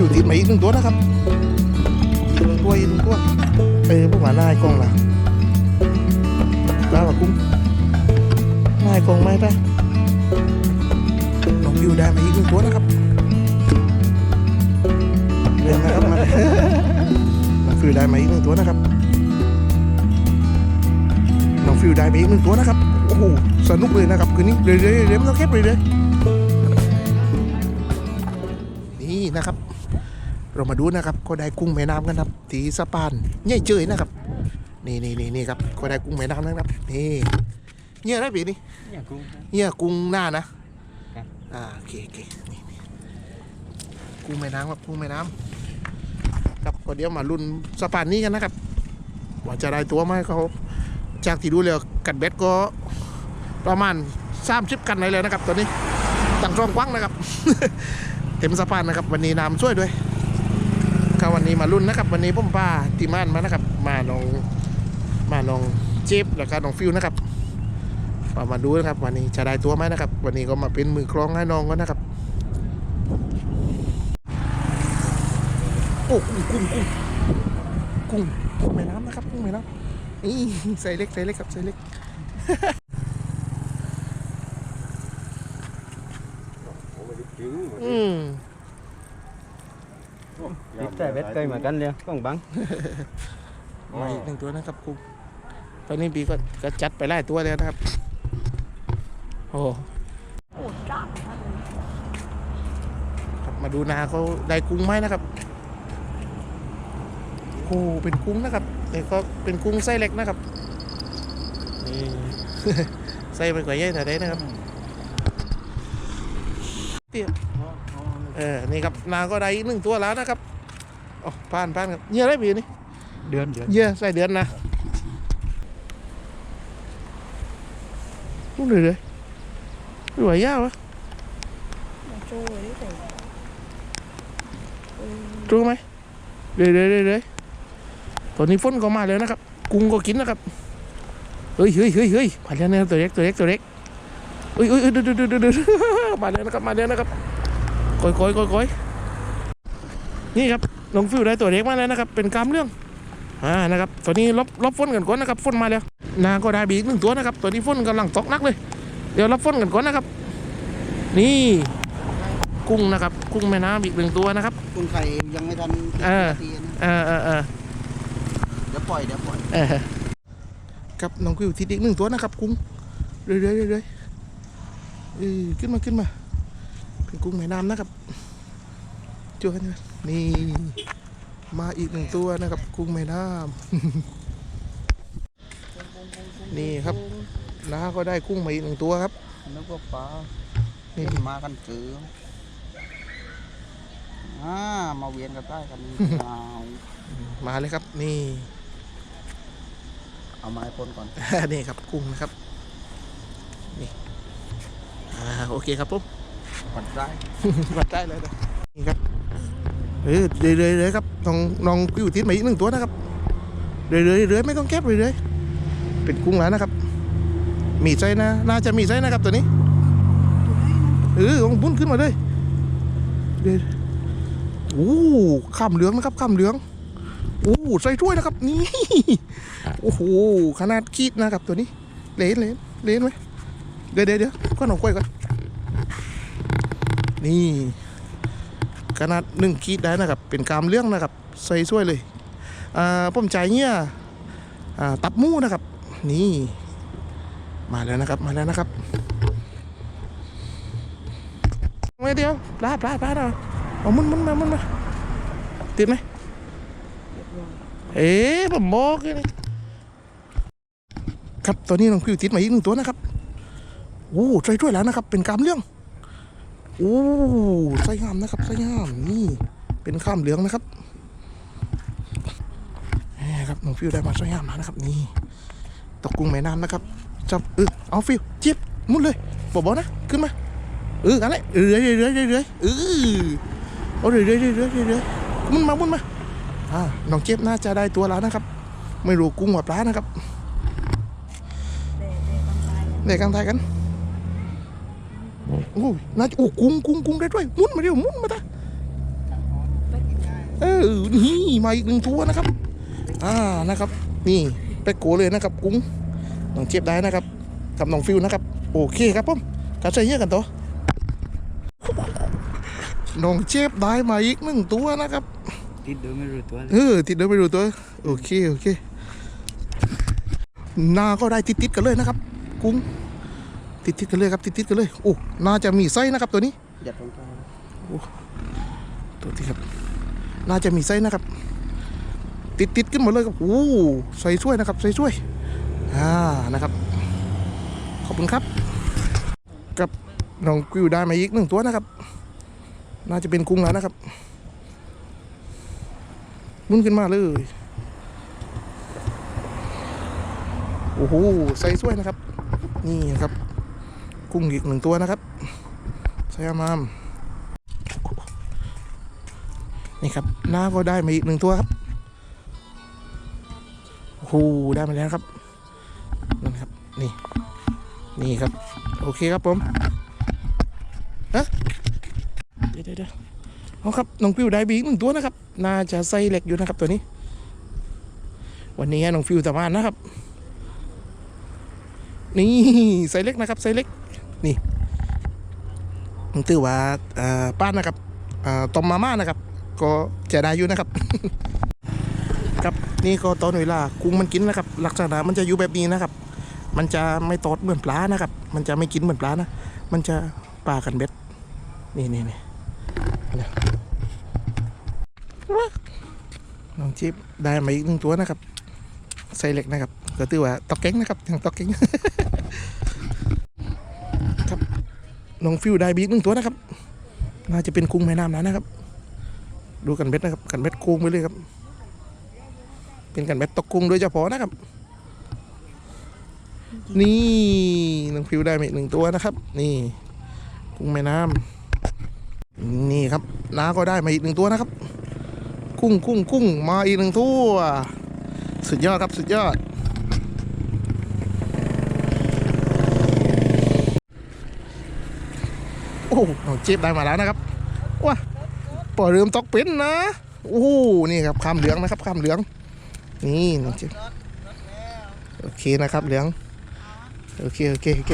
ฟิวติดมาอีกหนึ่งตัวนะครับอีกหนึ่งตัวอีกหนึ่งตัวเออพวกหมาหน้ากล้องล่ะปลาปะกุ้งหน้ากล้องไหมปะน้องฟิวได้มาอีกหนึ่งตัวนะครับเรียนนะครับมาน้องฟิวได้มาอีกหนึ่งตัวนะครับน้องฟิวได้มาอีกหนึ่งตัวนะครับโอ้โหสนุกเลยนะครับคืนนี้เรื่อยๆเรื่อยๆไม่ต้องแคบเลยเลย เรามาดูนะครับก็ได้กุ้งแม่น้ำกันครับตีสะพานใหญ่เจยนะครับ นี่นี่นี่นี่ครับก็ได้กุ้งแม่น้ำนะครับนี่เนี่ยได้ปีนี่เนี่ยกุ้งเนี่ยกุ้งหน้านะครับอ่าโอเคโอเคนี่นี่กุ้งแม่น้ำครับกุ้งแม่น้ำครับก็เดี๋ยวมาลุ้นสะพานนี้กันนะครับว่าจะได้ตัวไหมเขาจากที่ดูแล้วกัดเบ็ดก็ประมาณสามสิบกันเลยเลยนะครับตัวนี้ตั้งช่องกว้างนะครับ เต็มสะพานนะครับ วันนี้น้ำช่วยด้วย ก็วันนี้มาลุ้นนะครับ วันนี้ผมป้าตีม่านมานะครับ มาน้องมาน้องเจ็บแล้วก็น้องฟิวนะครับมามาดูนะครับ วันนี้จะได้ตัวไหมนะครับ วันนี้ก็มาเป็นมือคล้องให้น้องก็นะครับโอ้กุ้งกุ้งกุ้งกุ้งกุ้งแม่น้ำนะครับกุ้งแม่น้ำนี่ใส่เล็กใส่เล็กครับใส่เล็ก อืม ติดแต่ เบ็ดเคยเหมือนกันเลยก้องบังมาอีกหนึ่งตัวนะครับกุ้งตอนนี้บีก็กจัดไปไล่ตัวแล้วนะครับ โอ้ครับมาดูนาเขาได้กุ้งไหมนะครับโอ้เป็นกุ้งนะครับแต่ก็เป็นกุ้งไส้เล็กนะครับนี่ไส้มันกว่าใหญ่แต่ได้นะครับเตี้ยเออนี่ครับนาก็ได้อีกหนึ่งตัวแล้วนะครับ อ๋อผ่านผ่านครับเยอะได้บีนี่เดือนเดือนเยอะใส่เดือนนะลูกเลยเลยไม่ไหวยากวะจูไหมเรื่อยเรื่อยเรื่อยเรื่อยตอนนี้ฝนก็มาแล้วนะครับ กุ้งก็กินนะครับเฮ้ยเฮ้ยเฮ้ยเฮ้ยมาแล้วนะครับตัวเล็กตัวเล็กตัวเล็กเฮ้ยเฮ้ยเฮ้ยดูดูดูดูดูมาแล้วนะครับมาแล้วนะครับก้อยก้อยก้อยก้อยนี่ครับ ลงฟิวได้ตัวเล็กมาแล้วนะครับ เป็นกล้ามเรื่องอ่านะครับตอนนี้ลบลบฝนกันก่อนนะครับฝนมาแล้วนาก็ได้บีอีกหนึ่งตัวนะครับตอนนี้ฝนกำลังตกหนักเลย เดี๋ยวรับฝนกันก่อนนะครับ นี่กุ้งนะครับ กุ้งแม่น้ำอีกหนึ่งตัวนะครับกุ้งไข่ยังไม่ทันเออนาทีนะเออเออเออเดี๋ยวปล่อยเดี๋ยวปล่อยเออครับน้องกุ้งทิดอีกหนึ่งตัวนะครับ กุ้งเรื่อยๆเรื่อยๆเรื่อยๆเออขึ้นมาขึ้นมาเป็นกุ้งแม่น้ำนะครับจวนนะ นี่ มาอีกหนึ่งตัวนะครับกุ้งแม่น้ำนี่ครับน้าก็ได้กุ้งมาอีกหนึ่งตัวครับนึกว่าปลานี่เห็นมากันเกืออ่ามาเวียนกันใต้กันเอามาเลยครับ นี่ เอาไม้พ่นก่อน นี่ครับกุ้งนะครับนี่อ่าโอเคครับผมปัดได้วัดได้เลยนะนี่ครับ เออเรื่อยๆเลยครับน้องน้องกิ้วทิศมาอีกหนึ่งตัวนะครับเรื่อยๆเรื่อยไม่ต้องแคบเรื่อยๆเป็นกุ้งแล้วนะครับ มีไส้นะ น่าจะมีไส้นะครับตัวนี้เออของบุ้นขึ้นมาเลยเดี๋ยวโอ้ข้ามเหลืองนะครับข้ามเหลืองโอ้ใส่ถ้วยนะครับ นี่โอ้โหขนาดคีดนะครับตัวนี้ เลนเลนเลนไหมเดี๋ยวเดี๋ยวเดี๋ยวก็หนองกล้วยก่อนนี่ ขนาดหนึ่งคีดได้นะครับ เป็นกามเรื่องนะครับ ใส่ช่วยเลยอ่าผมใจเนี่ยอ่าตับมูนะครับ นี่ มาแล้วนะครับ มาแล้วนะครับไม่เดียวปลาปลาปลาเอาเอามุนมุนมามุนมาติดไหมเอ๊ะผมบอกเลยครับตอนนี้น้องพิวติดมาอีกหนึ่งตัวนะครับโอ้ใจด้วยแล้วนะครับ เป็นกามเรื่อง โอ้ไส้งามนะครับไส้งามนี่เป็นข้ามเหลืองนะครับนี่ครับน้องฟิวได้มาไส้งามมานะครับ นี่ตกกุ้งแม่น้ำนะครับจับเออเอาฟิวเจี๊ยบมุดเลยบอกบอกนะขึ้นมาเอออะไรเออเรื่อยเรื่อยเรื่อยเรื่อยเออเอาเรื่อยเรื่อยเรื่อยเรื่อยเรื่อยมุนมามุนมาอ่าน้องเจี๊ยบน่าจะได้ตัวแล้วนะครับ ไม่รู้กุ้งกับปลานะครับเด็กกลางไทยกัน โอ้ยน่าจะโอ้กุ้งกุ้งกุ้งได้ด้วยมุนมาเร็วมุนมาตานี่มาอีกหนึ่งตัวนะครับ อ่านะครับ นี่ไปโกเลยนะครับ กุ้งน้องเจ็บได้นะครับกับน้องฟิวนะครับ โอเคครับผมกัดใส่เยอะกันต่อน้องเจ็บได้มาอีกหนึ่งตัวนะครับติดโดยไม่รู้ตัวเลยเออติดเดินไปดูตัวโอเคโอเคหน้าก็ได้ติดติดๆกันเลยนะครับ กุ้ง ติดติดๆกันเลยครับติดติดๆกันเลยโอ้น่าจะมีไส้นะครับตัวนี้ยัดลงไปตัวที่ครับ น่าจะมีไส้นะครับ ติดติดๆขึ้นหมดเลยครับโอ้ใส่ช่วยนะครับใส่ช่วยอ่านะครับ ขอบคุณครับ กับน้องกิวได้มาอีกหนึ่งตัวนะครับ น่าจะเป็นกุ้งแล้วนะครับมุนขึ้นมาเลยโอ้โหใส่ช่วยนะครับ นี่นะครับ กุ้งอีกหนึ่งตัวนะครับใส่อามามนี่ครับหน้าก็ได้มาอีกหนึ่งตัวครับโอ้โหได้มาแล้วครับนั่นครับนี่นี่ครับ โอเคครับผมฮะเดี๋ยวเดี๋ยวเดี๋ยวเอาครับน้องฟิวได้บีอีกหนึ่งตัวนะครับ น่าจะไส้เหล็กอยู่นะครับตัวนี้ วันนี้น้องฟิวสามารถนะครับ นี่ไส์เล็กนะครับไส์เล็ก นี่ผมถือว่าป้านนะครับต้มมาม่านะครับ ก็จะได้อยู่นะครับ ครับนี่ก็ตอนเวลากุ้งมันกินนะครับลักษณะมันจะอยู่แบบนี้นะครับ มันจะไม่ตอดเหมือนปลานะครับ มันจะไม่กินเหมือนปลานะมันจะปลากันเบ็ดนี่นี่นี่น้องจิ๊บได้มาอีกหนึ่งตัวนะครับไซส์เหล็กนะครับก็ถือว่าตอกเก้งนะครับยังตอกเก้ง ครับ น้องฟิวได้บีกหนึ่งตัวนะครับ น่าจะเป็นกุ้งแม่น้ำนะนะครับ ดูกันเบ็ดนะครับ กันเบ็ดกุ้งไปเลยครับ เป็นกันเบ็ดตกกุ้งโดยเฉพาะนะครับ นี่น้องฟิวได้มาอีกหนึ่งตัวนะครับ นี่ กุ้งแม่น้ำนี่ครับน้าก็ได้มาอีกหนึ่งตัวนะครับ กุ้งกุ้งกุ้งมาอีกหนึ่งตัว สุดยอดครับสุดยอด โอ้โห น้องเจ็บได้มาแล้วนะครับว้าปล่อยเริ่มตอกเป็นนะโอ้โนี่ครับข้ามเหลืองนะครับข้ามเหลือง นี่น้องเจมโอเคนะครับเหลืองโอเคโอเคโอเค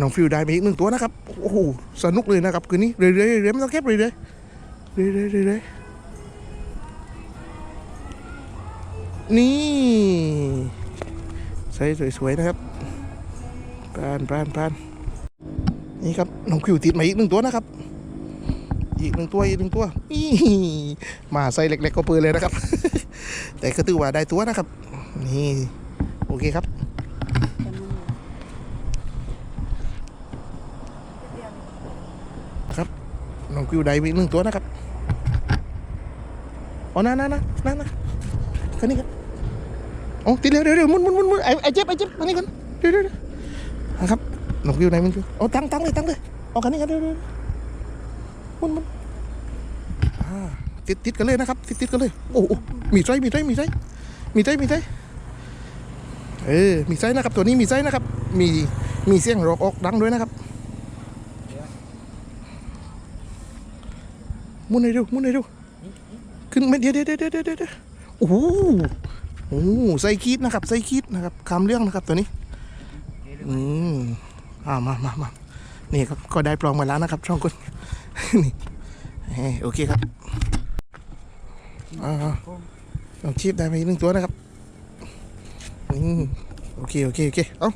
น้องฟิวได้มาอีกหนึ่งตัวนะครับโอ้โหสนุกเลยนะครับคืนนี้เรื่อยๆเรื่อยๆไม่ต้องแคบเรื่อยๆเรื่อยๆเรื่อยๆนี่ใส่สวยๆนะครับปานปานปาน นี่ครับน้องฟิวติดมาอีกหนึ่งตัวนะครับ อีกหนึ่งตัวอีกหนึ่งตัวอี้มาใส่เล็กๆก็ปืนเลยนะครับ แต่ก็ถือว่าได้ตัวนะครับ นี่ โอเคครับครับน้องกิวได้อีกหนึ่งตัวนะครับอ๋อนั่นนั่นนั่นนั่นนั่นคันนี้ครับโอ้ติดเร็วเร็วเร็วมุนมุนมุนมุนไอ้ไอ้เจ็บไอ้เจ็บมานี่กันเร็วเร็วเร็ว นะครับน้องกิวไหนมันกิวโอ้ตั้งตั้งเลยตั้งเลยเอาคันนี้กันเร็วเร็วมุนมุนติดติดกันเลยนะครับ ติดติดกันเลย โอ้โอมีไส้มีไส้มีไส้มีไส้มีไส้เออ มีไส้นะครับ ตัวนี้มีไส้นะครับ มี มีเสียงรอกออกดังด้วยนะครับ มุนให้ดูมุนให้ดูขึ้นไม่เดี๋ยวเดี๋ยวเดี๋ยวเดี๋ยวเดี๋ยวโอ้โหโอ้โหไส้คีดนะครับไส้คีดนะครับคำเรื่องนะครับตัวนี้ อืม อ่ามามามานี่ครับก็ได้ปลองมาแล้วนะครับ ช่องคุณนี่เอ้ยโอเคครับอ่าลองชีพได้ไปอีกหนึ่งตัวนะครับอืมโอเคโอเคโอเคเอ้า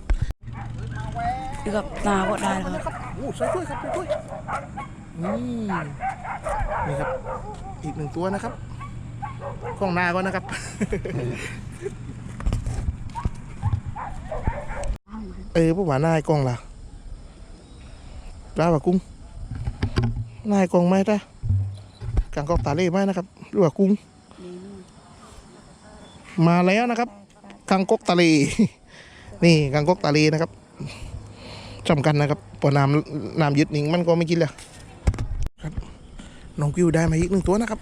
อยู่กับตาก็ได้แล้วครับโอ้ใส่ถ้วยครับใส่ถ้วยนี่นี่ครับ อีกหนึ่งตัวนะครับข้องหน้าก่อนนะครับเออพวกหวานหน้าไอ้กล้องล่ะ ปลาปะกุ้งนาไอ้กองไหมจ้ะกางกอกตาเล่ไหมนะครับหรือว่ากุ้ง มาแล้วนะครับกางกอกตาเลนี่กางกอกตาเลนะครับจำกันนะครับพอน้ำน้ำยึดนิ่งมันก็ไม่กินแล้วครับน้องกิวได้มาอีกหนึ่งตัวนะครับ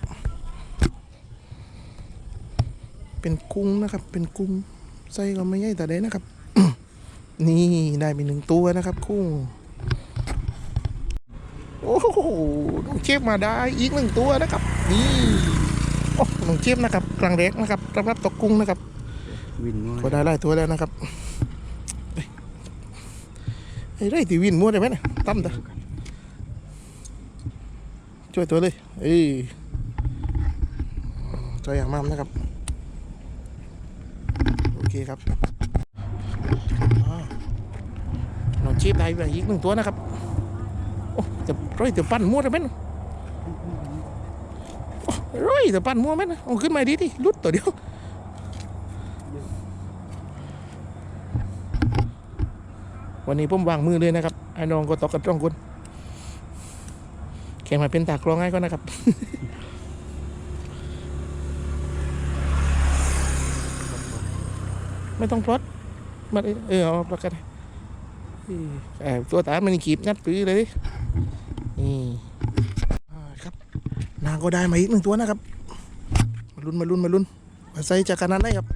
เป็นกุ้งนะครับ เป็นกุ้งไส้ก็ไม่ใหญ่แต่เด้นะครับ นี่ได้ไปหนึ่งตัวนะครับกุ้ง โอ้อ้โหน้องเชฟมาได้อีกหนึ่งตัวนะครับ นี่โอ้น้องเชฟนะครับกลางแรกนะครับรับรับตกกุ้งนะครับวินมั่วก็ได้หลายตัวแล้วนะครับเอ้ยไอ้ไรตีวินมั่วได้ไหมเนี่ยตั้มตาช่วยตัวเลยเอ้ยใจอย่างมากนะครับ โอเคครับอ่าน้องเชฟได้ไปอีกหนึ่งตัวนะครับโอ้ จะร้อยจะปั้นมั่วได้ไหมนโร้อยจะปั้นมั่วไหมนะเอาขึ้นมาดีดิลุดตัวเดียววันนี้ผมวางมือเลยนะครับไอ้น้องก็ตอกกับจ้องคุณแข่งมาเป็นตากลองให้ก็นะครับไม่ต้องพลดมาเลยเออเอาประกัน ตัวตามันขีบงัดปื้อเลยดินี่อ่าครับ นางก็ได้มาอีกหนึ่งตัวนะครับ มาลุ้นมาลุ้นมาลุ้นมาใส่จากกันนั้นได้ครับ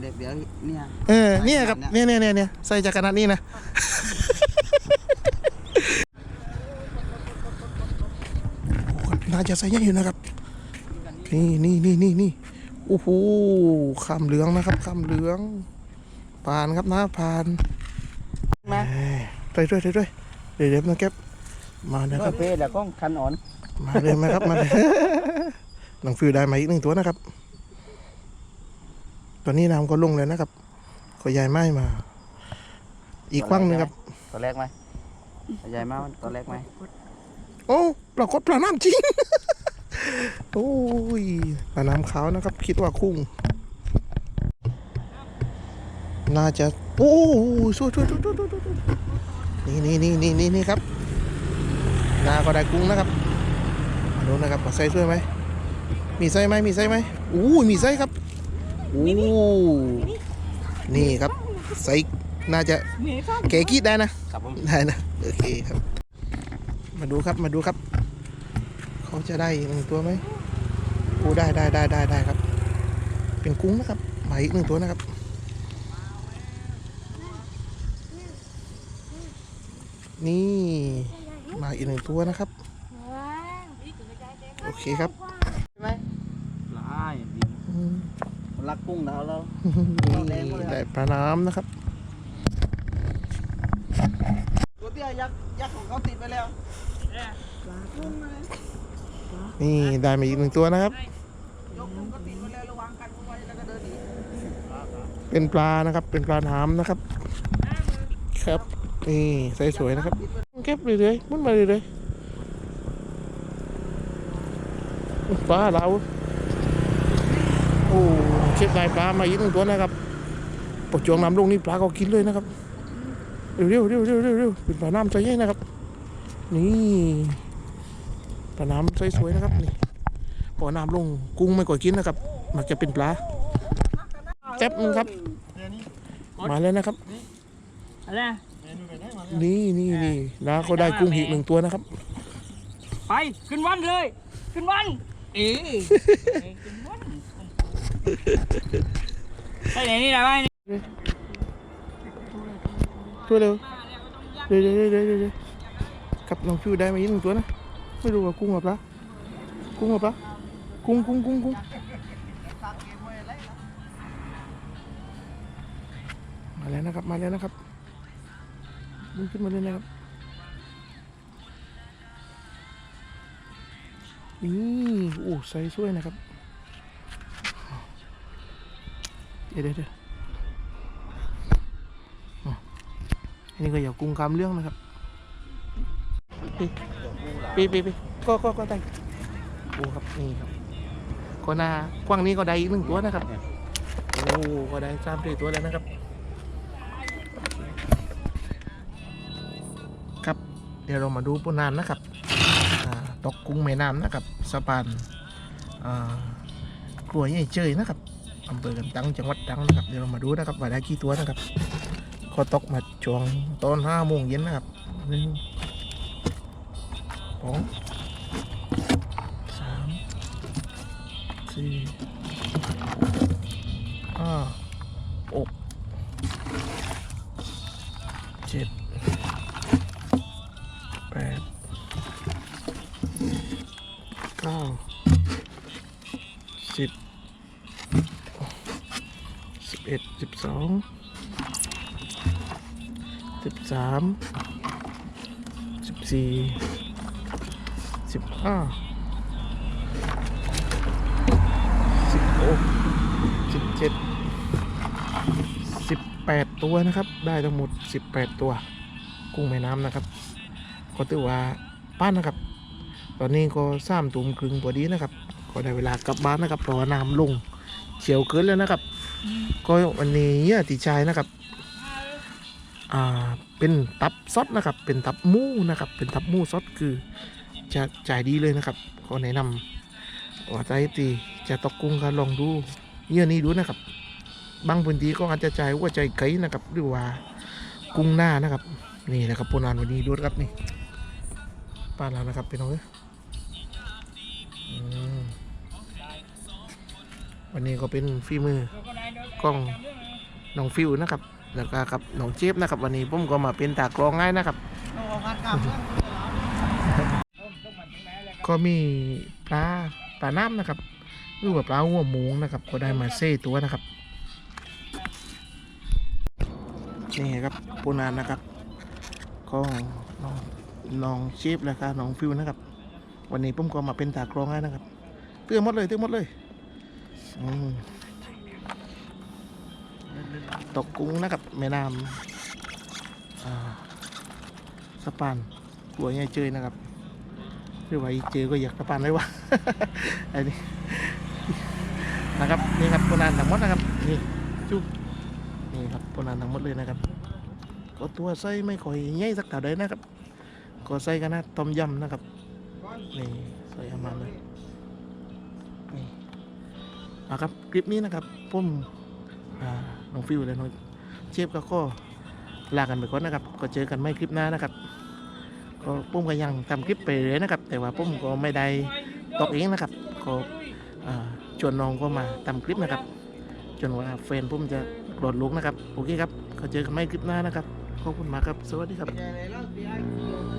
เด็กเดี๋ยวเนี่ยเออเนี่ยครับเนี่ยเนี่ยเนี่ยเนี่ยใส่จากขนาดนี้นะโอ้น่าจะใส่ยังอยู่นะครับ นี่นี่นี่นี่นี่โอ้โหคำเหลืองนะครับคำเหลือง ผ่านครับนะผ่านมาเอ้ยไปด้วยไปด้วยเดี๋ยวเดี๋ยวนะแก๊ปมานะคก็รับเพศแล้วก็คันอ่อนมาเลยมาครับมาเลยหนังฟิวได้มาอีกหนึ่งตัวนะครับ ตอนนี้น้ำก็ลงเลยนะครับก็ยายไม้มา อีกครั้งหนึ่งครับตัวแรกไหมใหญ่มากตัวแรกไหมโอ้ปรากฏปลาน้ำจริงโอ้ยปลาน้ำขาวนะครับ คิดว่าคุ้ง น่าจะโอ้ช่วยช่วยช่วยช่วยช่วยช่วยนี่นี่นี่นี่นี่นี่ครับนาก็ได้กุ้งนะครับมาดูนะครับมาใส่ช่วยไหมมีไส้ไหมมีไส้ไหมอู้ยมีไส้ครับอู้นี่ครับไส้น่าจะเก๋กีดได้นะครับผมได้นะโอเคครับ มาดูครับมาดูครับ เขาจะได้หนึ่งตัวไหมโอ้ได้ได้ได้ได้ได้ครับ เป็นกุ้งนะครับมาอีกหนึ่งตัวนะครับ นี่ มาอีกหนึ่งตัวนะครับ โอเคครับลายอืมรักกุ้งแล้วแล้วนี่ได้ปลาน้ำนะครับ ตัวเตี้ยยักษ์ยักษ์ของเขาติดไปแล้วนี่ได้มาอีกหนึ่งตัวนะครับยกกุ้งก็ติดไปแล้วระวังกันกุ้งไว้แล้วก็เดินหนีเป็นปลานะครับ เป็นปลาน้ำนะครับ ครับ นี่ใส่สวยนะครับเก็บเรื่อยๆมุนมาเรื่อยๆปลาเราโอ้เก็บได้ปลามาอีกหนึ่งตัวนะครับปกจวงน้ำลงนี่ปลาก็กินเลยนะครับเร็วเร็วเร็วเร็วเร็วเร็วเป็นปลาน้ำใจใหญ่นะครับ นี่ปลาน้ำใสสวยนะครับนี่พอน้ำลงกุ้งไม่ก่อยกินนะครับมักจะเป็นปลาแจ๊บนึงครับ มาแล้วนะครับอะไร นี่นี่นี่นะเขาได้กุ้งหีกหนึ่งตัวนะครับ ไปขึ้นวันเลย ขึ้นวันเอ๋ขึ้นวันไปไหนนี่นะไปนี่ตัวเร็วเดี๋ยวเดี๋ยวเดี๋ยวเดี๋ยวเดี๋ยวกับน้องฟิวได้มาอีกหนึ่งตัวนะ ไม่รู้ว่ากุ้งหรือปลากุ้งหรือปลากุ้งกุ้งกุ้งกุ้งมาแล้วนะครับ มาแล้วนะครับ มึงขึ้นมาเลยนะครับ นี่โอ้ใส่สวยนะครับ เดี๋ยวเดี๋ยวอันนี้ก็อย่ากุ้งคำเรื่องนะครับปีปีปีปีก็ก็ก็ได้โอ้ครับนี่ครับก็น่ากว้างนี้ก็ได้อีกหนึ่งตัวนะครับ โอ้ก็ได้สามสี่ตัวแล้วนะครับ ดี๋ยวเรามาดูปูนานนะครับอ่าตกกุ้งแม่น้ำนะครับสะพานกลัวยใหญ่เจยนะครับอำเภอกันตังจังหวัดตังนะครับเดี๋ยวเรามาดูนะครับว่าได้กี่ตัวนะครับก็ตกมาช่วงตอนห้าโมงเย็นนะครับหนึ่งสองสามสี่ สิบห้าสิบหกสิบเจ็ดสิบแปดตัวนะครับ ได้ทั้งหมดสิบแปดตัว กุ้งแม่น้ำนะครับ ก็ถือว่าป้านนะครับ ตอนนี้ก็สามตุ่มครึ่งพอดีนะครับ ก็ได้เวลากลับบ้านนะครับเพราะว่าน้ำลงเฉียวเกินแล้วนะครับ ก็วันนี้เนี่ยติชายนะครับ อ่า เป็นตับซดนะครับ เป็นตับหมูนะครับ เป็นตับหมูซดคือ จะจ่ายดีเลยนะครับก็แนะนำว่าใจตีจะตกกุ้งกันลองดูเยี่ยนี้ดูนะครับ บางพื้นที่ก็อาจจะจ่ายว่าใจไก่นะครับ หรือว่ากุ้งหน้านะครับ นี่นะครับปนานวันนี้ดูครับนี่ป้านแล้วนะครับเป็นเอาเลยอืมวันนี้ก็เป็นฝีมือกล้องน้องฟิวนะครับ แล้วก็กับน้องเจี๊ยบนะครับ วันนี้ผมก็มาเป็นตากรองง่ายนะครับ ก็มีปลาปลาน้ำนะครับหรือว่าปลาหัวมูงนะครับ ก็ได้มาเซ่ตัวนะครับนี่ครับปูนานนะครับก็น้องน้องเชฟแล้วก็น้องฟิวนะครับ วันนี้ผมก็มาเป็นตากรองให้นะครับเตื้อหมดเลยเตื้อหมดเลยตกกุ้งนะครับแม่น้ำสะพานหัวใหญ่เจยนะครับ หรือว่าอีเจอก็อยากสะพานได้วะอ้นี่นะครับนี่ครับปนานทั้งหมดนะครับนี่จุ๊บนี่ครับปนานทั้งหมดเลยนะครับก็ตัวไส้ไม่ค่อยใหญ่สักเท่าใดนะครับก็ใส่กันนะต้มยำนะครับนี่ใส่ประมาณเลยนี่เอาครับคลิปนี้นะครับผมอ่าน้องฟิวและน้องเชฟก็ก็ลากันไปก่อนนะครับ ก็เจอกันไม่คลิปหน้านะครับ ก็ปุ้มก็ยังทำคลิปไปเรื่อยนะครับ แต่ว่าปุ้มก็ไม่ได้ตกเองนะครับก็ชวนน้องก็มาทำคลิปนะครับ จนว่าแฟนปุ้มจะโกรธลุกนะครับโอเคครับก็เจอกันไม่คลิปหน้านะครับขอบคุณมากครับ สวัสดีครับ